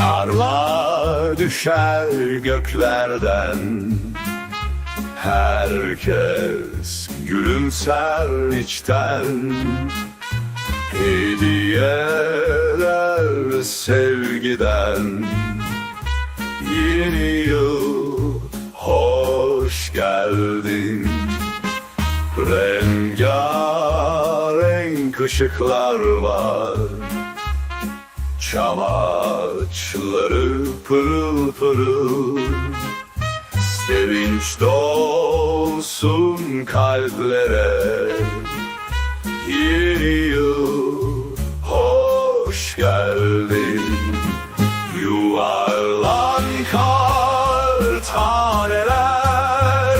Yıldızlar düşer göklerden. Herkes gülümser içten. Hediyeler sevgiden. Yeni yıl hoş geldin. Rengarenk ışıklar var Çam ağaçları pırıl pırıl Sevinç dolsun kalplere. Yeni yıl hoş geldin Yuvarlan kar taneler.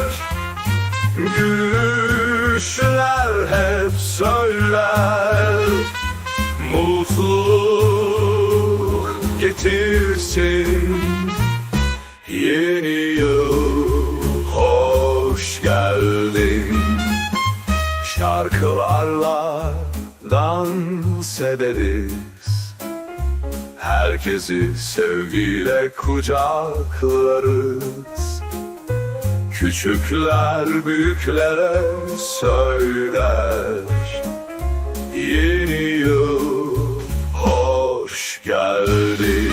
Gülüşler hep söyler Mutluluk getirsin. Yeni yıl hoş geldin. Şarkılarla dans ederiz Herkesi sevgiyle kucaklarız. Küçükler büyüklere söyler. Yeni yıl hoş geldin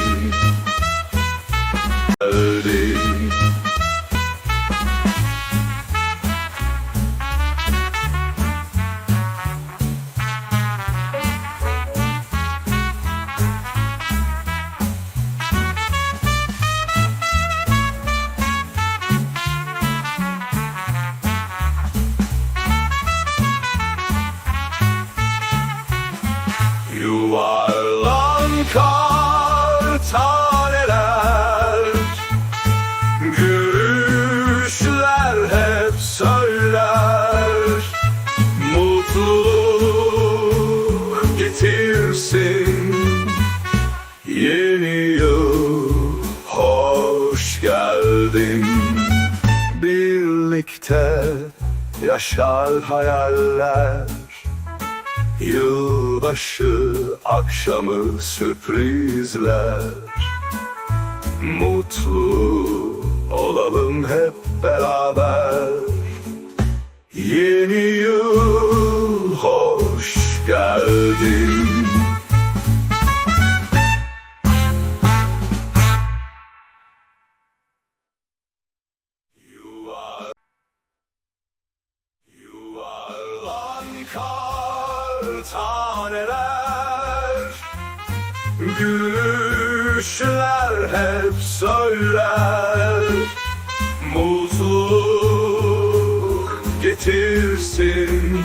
taneler Gülüşler hep söyler. Mutluluk getirsin Yeni yıl hoş geldin. Birlikte yaşar hayaller Yılbaşı akşamı sürprizler. Mutlu olalım hep beraber. Yeni yıl hoş geldin. Yuvar- Yuvarlan kar taneler. Gülüşler hep söyler. Mutluluk getirsin.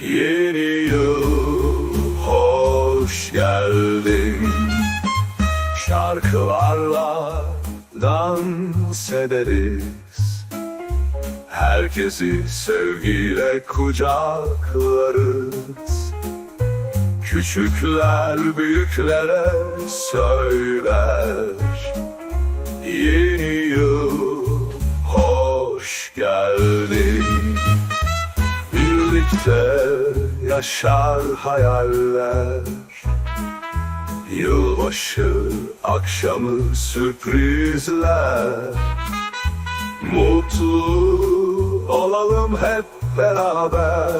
Yeni yıl hoş geldin. Şarkılarla dans ederiz Herkesi sevgiyle kucaklarız. Küçükler büyüklere söyler. Yeni yıl hoş geldin Birlikte yaşar hayaller. Yılbaşı akşamı sürprizler. Mutlu olalım hep beraber